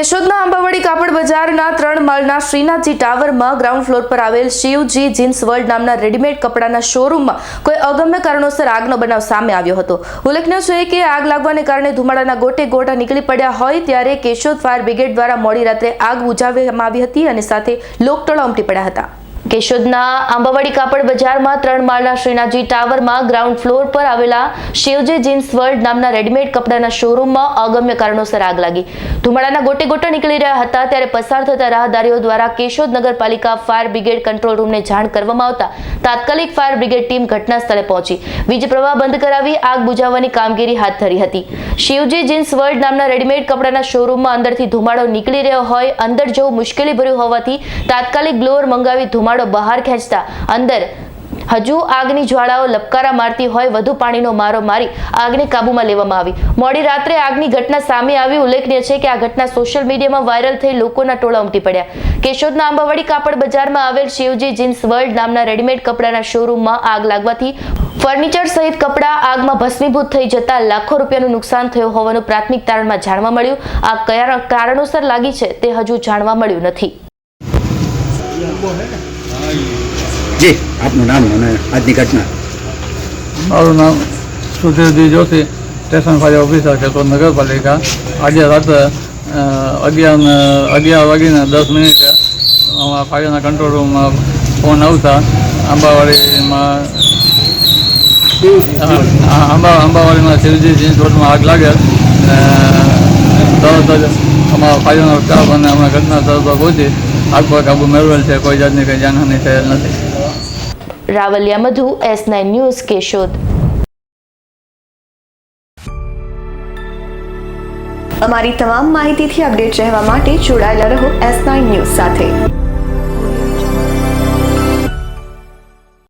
કેશોદના આંબાવાડી કાપડ બજારના ત્રણ માળના શ્રીનાથજી ટાવરમાં ગ્રાઉન્ડ ફ્લોર પર આવેલ શિવજી જીન્સ વર્લ્ડ નામના રેડીમેડ કપડાના શોરૂમમાં કોઈ અગમ્ય કારણોસર આગનો બનાવ સામે આવ્યો હતો. ઉલ્લેખનીય છે કે આગ લાગવાને કારણે ધુમાડાના ગોટે ગોટા નીકળી પડ્યા હોય ત્યારે કેશોદ ફાયર બ્રિગેડ દ્વારા મોડી રાત્રે આગ બુઝાવવામાં આવી હતી અને સાથે લોકટોળા ઉમટી પડ્યા હતા. કેશોદના આંબાવાડી કાપડ બજારમાં ત્રણ માળના શ્રીનાથજી ટાવરમાં ગ્રાઉન્ડ ફ્લોર પર આવેલા શિવજી જીન્સ વર્લ્ડ નામના રેડીમેડ કપડાના શોરૂમમાં અગમ્ય કારણોસર આગ લાગી. ધુમાડાના ગોટે ગોટા નીકળી રહ્યા હતા ત્યારે પસાર થતા રાહદારીઓ દ્વારા કેશોદ નગરપાલિકા ફાયર બ્રિગેડ કંટ્રોલ રૂમને જાણ કરવામાં આવતા તાત્કાલિક ફાયર બ્રિગેડ ટીમ ઘટના સ્થળે પહોંચી. વીજ પ્રવાહ બંધ કરાવી આગ બુઝાવવાની કામગીરી હાથ ધરી હતી. શિવજી જીન્સ વર્લ્ડ નામના રેડીમેડ કપડાના શોરૂમમાં અંદરથી ધુમાડો નીકળી રહ્યો હોય, અંદર જવું મુશ્કેલી ભર્યું હોવાથી તાત્કાલિક બ્લોઅર મંગાવી ધુમાડો બહાર ખેંચતા અંદર હજુ આગની જ્વાળાઓ લપકારા મારતી હોય વધુ પાણીનો મારો મારી આગને કાબૂમાં લેવામાં આવી. મોડી રાત્રે આગની ઘટના સામે આવી. ઉલ્લેખનીય છે કે આ ઘટના સોશિયલ મીડિયામાં વાયરલ થઈ લોકોના ટોળા ઉમટી પડ્યા. કેશોદના આંબાવાડી કાપડ બજારમાં આવેલ શિવજી જીન્સ વર્લ્ડ નામના રેડીમેડ કપડાના શોરૂમમાં આગ લાગવાથી ફર્નિચર સહિત કપડાં આગમાં ભસ્મીભૂત થઈ જતા લાખો રૂપિયાનું નુકસાન થયું હોવાનું પ્રાથમિક તારણમાં જાણવા મળ્યું. આ કયા કારણોસર લાગી છે તે હજુ જાણવા મળ્યું નથી. જી આપનું નામ અને આજની ઘટના. મારું નામ Sudhirji Joshi station fire officer Keshod નગરપાલિકા. આજે રાત્રે અગિયાર અગિયાર વાગીને દસ મિનિટે અમારા ફાયરના કંટ્રોલ રૂમમાં ફોન આવતા આંબાવાડીમાં અ, આંબા આંબાવાડીમાં શિવજી સિંહ રોડમાં આગ લાગે તરત જ અમારા ફાયરનો સ્ટાફ અને અમે ઘટના તરત પહોંચી. આગ પર કાબુ મેળવેલ છે કોઈ જાતની કંઈ જાનહાની થયેલ નથી. Ravaliya Madhu S nine news Keshod. અમારી તમામ માહિતીથી અપડેટ રહેવા માટે જોડાયેલા રહો એસ નાઇન ન્યૂઝ સાથે.